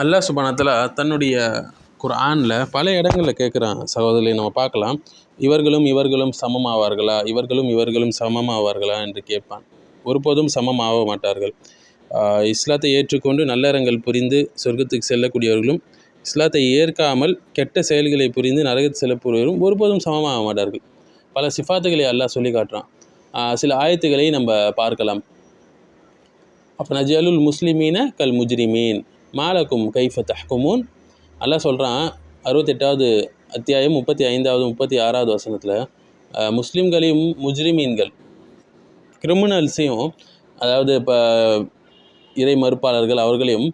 அல்லாஹ் சுபானத்தில் தன்னுடைய குரானில் பல இடங்களில் கேட்குறான் சகோதரி நம்ம பார்க்கலாம். இவர்களும் இவர்களும் சமமாவார்களா? இவர்களும் இவர்களும் சமமாவார்களா என்று கேட்பான். ஒருபோதும் சமமாக மாட்டார்கள். இஸ்லாத்தை ஏற்றுக்கொண்டு நல்லறங்கள் புரிந்து சொர்க்கத்துக்கு செல்லக்கூடியவர்களும் இஸ்லாத்தை ஏற்காமல் கெட்ட செயல்களை புரிந்து நரகத்து செல்லக்கூடியவர்களும் ஒருபோதும் சமமாக மாட்டார்கள். பல சிஃபாத்துகளை அல்லாஹ் சொல்லி காட்டுறான். சில ஆயத்துக்களை நம்ம பார்க்கலாம். அப்போ நஜலுல் முஸ்லிமீன கல் முஜ்ரிமீன். மாலக்கும் கைஃப தஹ்குமூன். அல்லாஹ் சொல்கிறான் அறுபத்தெட்டாவது அத்தியாயம் முப்பத்தி ஐந்தாவது முப்பத்தி ஆறாவது வசனத்தில் முஸ்லீம்களையும் முஜ்ரிமீன்கள் கிரிமினல்ஸையும் அதாவது இப்போ இறை மறுப்பாளர்கள் அவர்களையும்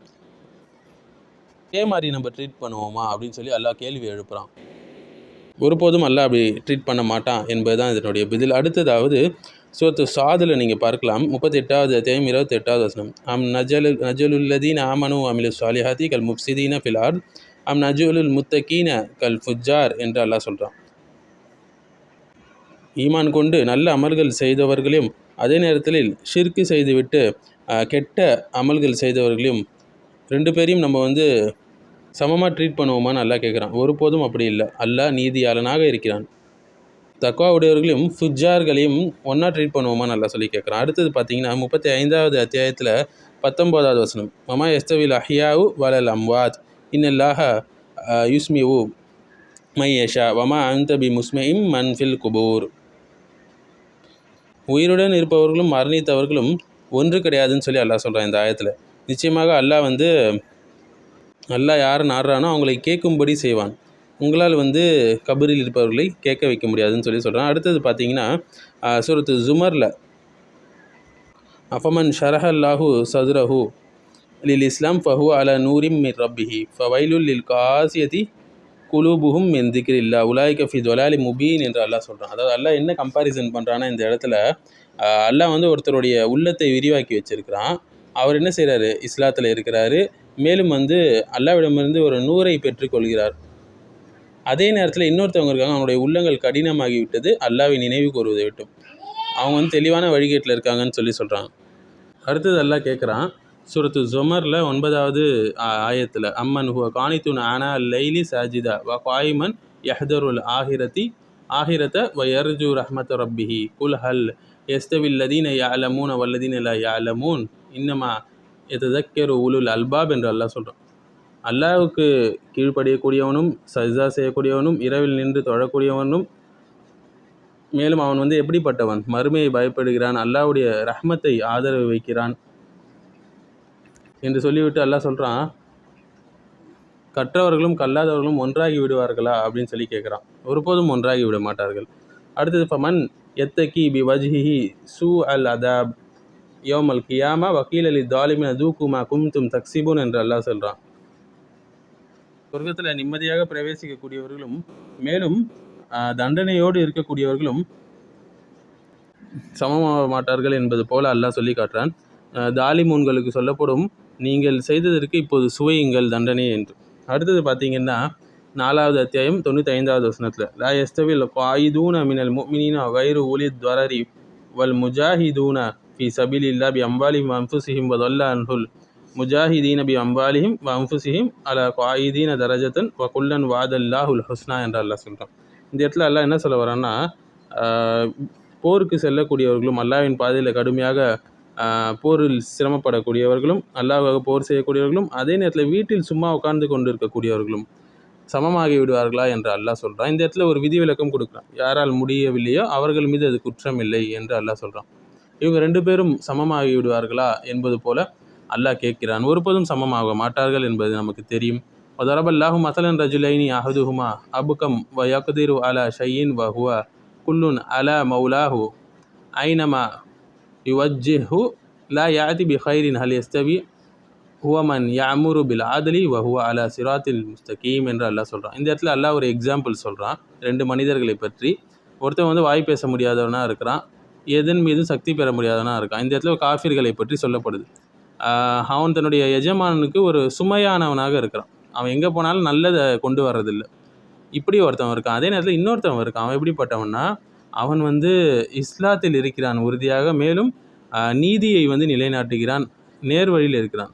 இதே மாதிரி நம்ம ட்ரீட் பண்ணுவோமா அப்படின்னு சொல்லி அல்லாஹ் கேள்வி எழுப்புகிறான் ஒருபோதும் அல்லாஹ் அப்படி ட்ரீட் பண்ண மாட்டான் என்பது தான் இதனுடைய பதில். அடுத்ததாவது சூரத்து சாதில் நீங்கள் பார்க்கலாம். முப்பத்தி எட்டாவது அத்தியாயம் இருபத்தி எட்டாவது வசனம். அம் நஜலு நஜலுல்லதீன் ஆமனு அமிலு சாலிஹாதி கல் முப்சிதீன ஃபிலார் அம் நஜுலுல் முத்தகீன கல் ஃபுஜார் என்று அல்லாஹ் சொல்கிறான் ஈமான் கொண்டு நல்ல அமல்கள் செய்தவர்களையும் அதே நேரத்தில் ஷிர்க்கு செய்துவிட்டு கெட்ட அமல்கள் செய்தவர்களையும் ரெண்டு பேரையும் நம்ம வந்து சமமாக ட்ரீட் பண்ணுவோமான்னு நல்லா கேட்குறான் ஒருபோதும் அப்படி இல்லை. அல்லாஹ் நீதியாளனாக இருக்கிறான். தக்குவா உடையவர்களையும் ஃபுஜார்களையும் ஒன்றா ட்ரீட் பண்ணுவோமா நல்லா சொல்லி கேட்குறான். அடுத்தது பார்த்தீங்கன்னா முப்பத்தி ஐந்தாவது அத்தியாயத்தில் பத்தொம்போதாவது வசனம். மமா எஸ்தவில் அஹியாவு வலல் அம்வாத். இன்னல்லாஹ யுஸ்மிவு மை ஏஷா வமா அந்தபி முஸ்மையும் மன்ஃபில் குபூர். உயிருடன் இருப்பவர்களும் மரணித்தவர்களும் ஒன்று கிடையாதுன்னு சொல்லி அல்லாஹ் சொல்கிறான் இந்த ஆயத்தில். நிச்சயமாக அல்லாஹ் வந்து அல்லாஹ் யார் நாடுறானோ அவங்களை கேட்கும்படி செய்வான். உங்களால் வந்து கபரில் இருப்பவர்களை கேட்க வைக்க முடியாதுன்னு சொல்லி சொல்கிறான். அடுத்தது பார்த்தீங்கன்னா சூரத்து ஜுமரில் அஃபமன் ஷரஹல்லாஹு சதுரஹு லில் இஸ்லாம் ஃபஹு அல நூரிம் மிர் ரப்பிஹி ஃபவைலுல் லில் காசியதி குலூபுஹும் மின் திக்ரில்லா. உலாய்க ஃபி தொலாலி முபீன் என்று அல்லாஹ் சொல்கிறான். அதாவது அல்லாஹ் என்ன கம்பாரிசன் பண்ணுறான்னா இந்த இடத்துல அல்லாஹ் வந்து ஒருத்தருடைய உள்ளத்தை விரிவாக்கி வச்சிருக்கிறான். அவர் என்ன செய்கிறாரு இஸ்லாத்தில் இருக்கிறாரு. மேலும் வந்து அல்லாவிடமிருந்து ஒரு நூரை பெற்றுக்கொள்கிறார். அதே நேரத்தில் இன்னொருத்தவங்க இருக்காங்க அவங்களுடைய உள்ளங்கள் கடினமாகி விட்டது அல்லாவை நினைவு கூறுவதை விட்டும். அவங்க வந்து தெளிவான வழிகேட்டில் இருக்காங்கன்னு சொல்லி சொல்கிறாங்க அடுத்தது அல்லா கேட்குறான் சுரத்து ஜொமரில் ஒன்பதாவது ஆ- ஆயத்தில் அம்மன் ஹுவ காணித்துன் ஆனா லைலி சாஜிதா வ காயிமன் யஹ்தருல் ஆஹிரதி ஆஹிரத வ யர்ஜு ரஹ்மத் ரப்பிஹி குல் ஹல் எஸ்தவில் லதீன யாலமூன் வல்லதீன லா யாலமூன் இன்னமா எதக்கரு உலுல் அல்பாப் என்று அல்லாஹ் சொல்கிறான் அல்லாவுக்கு கீழ்ப்படியக்கூடியவனும் சஜ்தா செய்யக்கூடியவனும் இரவில் நின்று தொழக்கூடியவனும் மேலும் அவன் வந்து எப்படிப்பட்டவன்? மறுமையை பயப்படுகிறான் அல்லாஹ்வுடைய ரஹ்மத்தை ஆதரவு வைக்கிறான் என்று சொல்லிவிட்டு அல்லாஹ் சொல்கிறான் கற்றவர்களும் கல்லாதவர்களும் ஒன்றாகி விடுவார்களா? அப்படின்னு சொல்லி கேட்குறான். ஒருபோதும் ஒன்றாகி விட மாட்டார்கள். அடுத்தது ஃபமன் எத்தகி பி வஜ்ஹிஹி சூ அல் அதாப் யோம் அல் கியாமா வக்கீல் அலி தாலிமின் அதூக்குமா கும்தும் தக்சிபுன் என்று அல்லாஹ் சொல்கிறான் சொர்க்கத்தில் நிம்மதியாக பிரவேசிக்கக்கூடியவர்களும் மேலும் தண்டனையோடு இருக்கக்கூடியவர்களும் சமமாக மாட்டார்கள் என்பது போல அல்லாஹ் சொல்லி காட்டுறான். தாலிம் தாலிமூன்களுக்கு சொல்லப்படும் நீங்கள் செய்ததற்கு இப்போது சுவையுங்கள் தண்டனை என்று. அடுத்தது பார்த்தீங்கன்னா நாலாவது அத்தியாயம் தொண்ணூற்றி ஐந்தாவது வசனத்தில் லா எஸ்தவில் காயிதூன மினல் முமினின வைரு ஒலி துவரரி வல் முஜாஹிதூன ஃபி சபிலில்லா பி அம்பாலி மம்சு வதொல்ல அன்ஹுல். முஜாஹிதீன் நபி அம்பாலிஹிம் வ அன்ஃபுசிஹிம் அல காயிதீன தரஜத்தன் வ குல்லன் வாதல்லாஹுல் ஹுஸ்னா என்று அல்லாஹ் சொல்கிறான் இந்த இடத்துல அல்லா என்ன சொல்ல வரான்னா போருக்கு செல்லக்கூடியவர்களும் அல்லாஹ்வின் பாதையில் கடுமையாக போரில் சிரமப்படக்கூடியவர்களும் அல்லாஹ்வாக போர் செய்யக்கூடியவர்களும் அதே நேரத்தில் வீட்டில் சும்மா உட்கார்ந்து கொண்டு இருக்கக்கூடியவர்களும் சமமாகி விடுவார்களா என்று அல்லாஹ் சொல்கிறான் இந்த இடத்துல ஒரு விதிவிலக்கம் கொடுக்குறான். யாரால் முடியவில்லையோ அவர்கள் மீது அது குற்றம் இல்லை என்று அல்லாஹ் சொல்கிறான் இவங்க ரெண்டு பேரும் சமமாகி விடுவார்களா என்பது போல அல்லாஹ் கேட்கிறான். ஒருபோதும் சமமாக மாட்டார்கள் என்பது நமக்கு தெரியும். வதரபல்லாஹு மசலன் ரஜுலைனி அஹதுஹுமா அபுகம் வ யக்திரு அலா ஷையின் வஹுவா குல்லுன் அலா மௌலாஹு. ஐனமா யுவஜ்ஜிஹு லா யாதி பி ஹைரின் ஹல் எஸ்தவி ஹுவமன் யாமுரு பில் ஆதலி வஹுவ அலா சிராத்தில் முஸ்தகீம் என்று அல்லாஹ் சொல்கிறான் இந்த இடத்துல அல்லாஹ் ஒரு எக்ஸாம்பிள் சொல்கிறான் ரெண்டு மனிதர்களை பற்றி. ஒருத்தன் வந்து வாய் பேச முடியாதவனாக இருக்கிறான். எதன் மீதும் சக்தி பெற முடியாதவனாக இருக்கான். இந்த இடத்துல காஃபிர்களை பற்றி சொல்லப்படுது. அவன் தன்னுடைய எஜமானனுக்கு ஒரு சுமையானவனாக இருக்கிறான். அவன் எங்கே போனாலும் நல்லதை கொண்டு வர்றதில்லை. இப்படி ஒருத்தவன் இருக்கான். அதே நேரத்தில் இன்னொருத்தவன் இருக்கான். அவன் எப்படிப்பட்டவன்னா அவன் வந்து இஸ்லாத்தில் இருக்கிறான் உறுதியாக. மேலும் நீதியை வந்து நிலைநாட்டுகிறான். நேர் வழியில் இருக்கிறான்.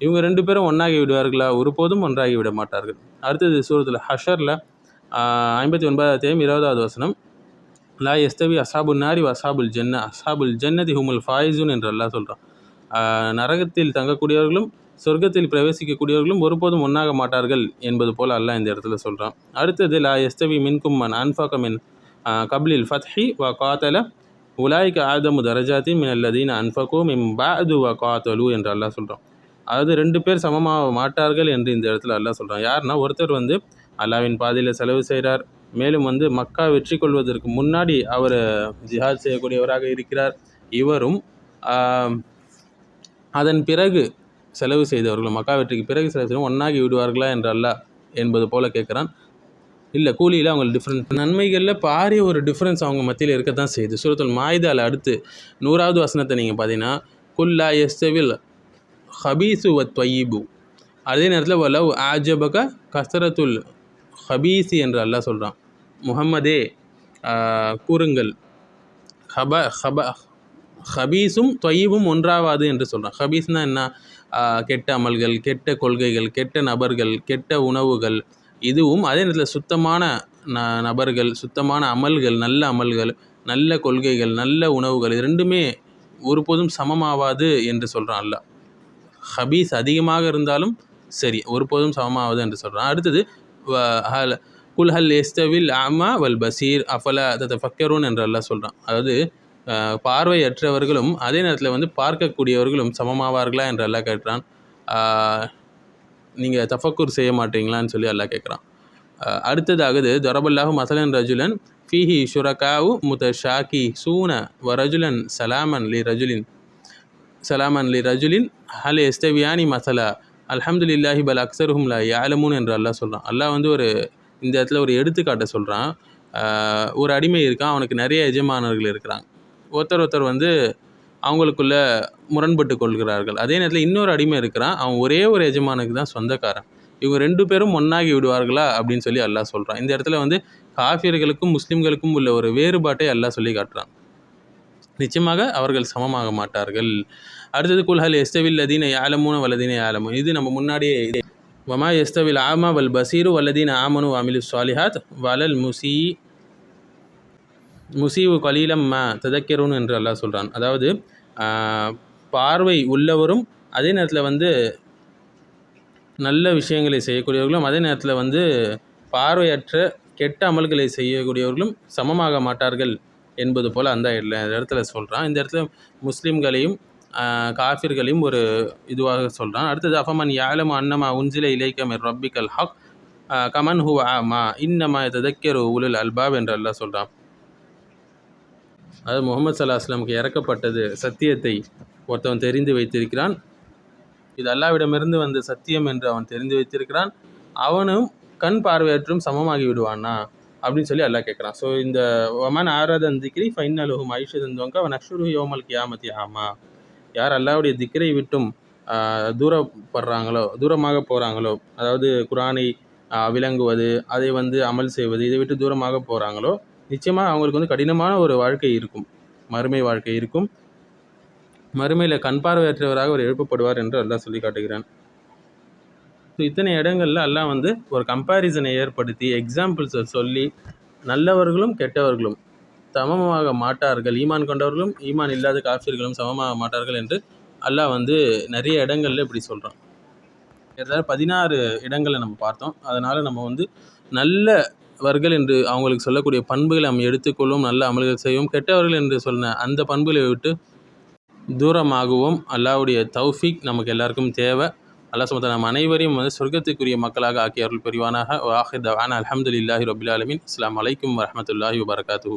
இவங்க ரெண்டு பேரும் ஒன்றாகி விடுவார்களா? ஒருபோதும் ஒன்றாகி விட மாட்டார்கள். அடுத்தது சூரத்தில் ஹஷரில் ஐம்பத்தி ஒன்பதாவது அத்தியாயம் இருபதாவது வசனம். லா எஸ்தவி அசாபுல் நாரி அசாபுல் ஜென்ன அசாபுல் ஜன்னதி ஹுமுல் ஃபாயிசுன் என்று எல்லாம் சொல்கிறான் நரகத்தில் தங்கக்கூடியவர்களும் சொர்க்கத்தில் பிரவேசிக்கக்கூடியவர்களும் ஒருபோதும் ஒன்றாக மாட்டார்கள் என்பது போல் அல்லாஹ் இந்த இடத்துல சொல்கிறான் அடுத்தது லா எஸ்தவி மின்கும் மன் கபிலில் ஃபத்ஹி வ காத்தல உலாய்க்கு ஆதமு தரஜாத்தி மின் அல்லதீன் அன்ஃபகோ மிம் பாது வ காத்தலு என்று அல்லாஹ் சொல்கிறான் அதாவது ரெண்டு பேர் சமமாக மாட்டார்கள் என்று இந்த இடத்துல அல்லாஹ் சொல்கிறான் யாருன்னா ஒருத்தர் வந்து அல்லாவின் பாதையில் செலவு செய்கிறார் மேலும் வந்து மக்கா வெற்றி கொள்வதற்கு முன்னாடி அவர் ஜிஹாத் செய்யக்கூடியவராக இருக்கிறார். இவரும் அதன் பிறகு செலவு செய்தவர்கள் மக்கா வெற்றிக்கு பிறகு செலவு செய்வோம் ஒன்றாகி விடுவார்களா என்று அல்ல என்பது போல கேட்குறான். இல்லை கூலியில் அவங்க டிஃப்ரெண்ட் நன்மைகளில் பாரிய ஒரு டிஃப்ரென்ஸ் அவங்க மத்தியில் இருக்க தான் செய்யுது. சூரத்துல் மாயுதாவில் அடுத்து நூறாவது வசனத்தை நீங்கள் பார்த்தீங்கன்னா குல்லா எஸ்தவில் ஹபீசு வ தொயீபு. அதே நேரத்தில் வலவ் ஆஜபக கசரத்துல் ஹபீசி என்று அல்லா சொல்கிறான் முகம்மதே கூறுங்கள். ஹப ஹப ஹபீஸும் தொய்வும் ஒன்றாவாது என்று சொல்கிறான் ஹபீஸ்னால் என்ன? கெட்ட அமல்கள் கெட்ட கொள்கைகள் கெட்ட நபர்கள் கெட்ட உணவுகள். இதுவும் அதே நேரத்தில் சுத்தமான ந நபர்கள் சுத்தமான அமல்கள் நல்ல அமல்கள் நல்ல கொள்கைகள் நல்ல உணவுகள் இது ரெண்டுமே ஒருபோதும் சமமாவாது என்று சொல்கிறான் அல்ல ஹபீஸ் அதிகமாக இருந்தாலும் சரி ஒருபோதும் சமமாவது என்று சொல்கிறான் அடுத்தது ஹல் குல் ஹல் எஸ்தவில் ஆமா வல் பசீர் அஃபல அதை ஃபக்கரூன் என்று எல்லாம் சொல்கிறான் அதாவது பார்வையற்றவர்களும் அதே நேரத்தில் வந்து பார்க்கக்கூடியவர்களும் சமமாவார்களா என்று எல்லாம் கேட்குறான். நீங்கள் தஃபக்கூர் செய்ய மாட்டீங்களான்னு சொல்லி அல்லா கேட்குறான். அடுத்ததாகுது தொரபல்லாஹு மசலன் ரஜுலன் ஃபீஹி ஷுரகாவு முத ஷாக்கி சூன வ ரஜுலன் சலாமன் லி ரஜுலின் சலாமன் லி ரஜுலின் ஹல் எஸ்தவியானி மசலா அல்ஹம்துலில்லாஹி பல் அக்சருஹும் லா யாலமுன் என்று அல்லாஹ் சொல்கிறான் அல்லாஹ் வந்து ஒரு இந்த இடத்துல ஒரு எடுத்துக்காட்டை சொல்கிறான் ஒரு அடிமை இருக்கான் அவனுக்கு நிறைய எஜமானர்கள் இருக்கிறாங்க. ஒருத்தர் ஒருத்தர் வந்து அவங்களுக்குள்ள முரண்பட்டு கொள்கிறார்கள். அதே நேரத்தில் இன்னொரு அடிமை இருக்கிறான். அவன் ஒரே ஒரு எஜமானுக்கு தான் சொந்தக்காரன். இவங்க ரெண்டு பேரும் ஒன்றாகி விடுவார்களா அப்படின்னு சொல்லி அல்லாஹ் சொல்கிறான் இந்த இடத்துல வந்து காஃபியர்களுக்கும் முஸ்லீம்களுக்கும் உள்ள ஒரு வேறுபாட்டை அல்லாஹ் சொல்லி காட்டுறான். நிச்சயமாக அவர்கள் சமமாக மாட்டார்கள். அடுத்தது குல்ஹல் எஸ்தவில் லதீன யாலமூன வலதீன யாலமு. இது நம்ம முன்னாடியே வமா எஸ்தவில் ஆமா வல் பசீரு வல்லதீன் ஆமனு அமிலு சாலிஹாத் வலல் முசி முசீவு கலீலம் ம ததக்கருன் என்று அல்லாஹ் சொல்கிறான் அதாவது பார்வை உள்ளவரும் அதே நேரத்தில் வந்து நல்ல விஷயங்களை செய்யக்கூடியவர்களும் அதே நேரத்தில் வந்து பார்வையற்ற கெட்ட அமல்களை செய்யக்கூடியவர்களும் சமமாக மாட்டார்கள் என்பது போல் அந்த இடத்துல சொல்கிறான் இந்த இடத்துல முஸ்லீம்களையும் காஃபிர்களையும் ஒரு இதுவாக சொல்கிறான் அடுத்தது அஃபமன் யாலம் அன்னமா உஞ்சில இலைக்கம் ரப்பிக்கல் ஹக் கமன் ஹூ ஆமா இன்னமா ததக்கரு உலுல் அல்பாப் என்று அல்லாஹ் சொல்கிறான் அதாவது முகமது சல்லா அஸ்லாமுக்கு இறக்கப்பட்டது சத்தியத்தை ஒருத்தவன் தெரிந்து வைத்திருக்கிறான். இது அல்லாவிடமிருந்து வந்த சத்தியம் என்று அவன் தெரிந்து வைத்திருக்கிறான். அவனும் கண் பார்வையற்றும் சமமாகி விடுவானா அப்படின்னு சொல்லி அல்லாஹ் கேட்குறான். ஸோ இந்த ஒமன் ஆராதன் திக்ரி ஃபைன் அலுஹும் ஐஷதந்தவங்க அவன் அக்ஷுரு யோமல் கியாமதி ஆமா. யார் அல்லாவுடைய திக்ரை விட்டும் தூரப்படுறாங்களோ தூரமாக போகிறாங்களோ அதாவது குரானை விளங்குவது அதை வந்து அமல் செய்வது இதை விட்டு தூரமாக போகிறாங்களோ நிச்சயமாக அவங்களுக்கு வந்து கடினமான ஒரு வாழ்க்கை இருக்கும். மறுமை வாழ்க்கை இருக்கும். மறுமையில் கண் பார்வையற்றவராக அவர் எழுப்பப்படுவார் என்று அல்லாஹ் சொல்லி காட்டுகிறான். ஸோ இத்தனை இடங்களில் எல்லாம் வந்து ஒரு கம்பேரிசனை ஏற்படுத்தி எக்ஸாம்பிள்ஸை சொல்லி நல்லவர்களும் கெட்டவர்களும் சமமாக மாட்டார்கள் ஈமான் கொண்டவர்களும் ஈமான் இல்லாத காஃபிர்களும் சமமாக மாட்டார்கள் என்று அல்லாஹ் வந்து நிறைய இடங்களில் இப்படி சொல்கிறான் ஏதாவது பதினாறு இடங்களை நம்ம பார்த்தோம். அதனால் நம்ம வந்து நல்ல நல்லவர்கள் என்று அவங்களுக்கு சொல்லக்கூடிய பண்புகளை நாம் எடுத்துக்கொள்வோம் நல்ல அமல்கள் செய்வோம் கெட்டவர்கள் என்று சொன்ன அந்த பண்புகளை விட்டு தூரமாகவும். அல்லாவுடைய தௌஃபிக் நமக்கு எல்லாருக்கும் தேவை. அல்லா சுமத்த நம் அனைவரையும் வந்து சொர்க்கத்துக்குரிய மக்களாக ஆக்கியவர்கள் புரிவானாக. வாஹித் அலமதுல்லாஹி ரபுல் ஆலமின். அஸ்லாம் வலைக்கம் வரமத்துல்லாஹி வபரகாத்து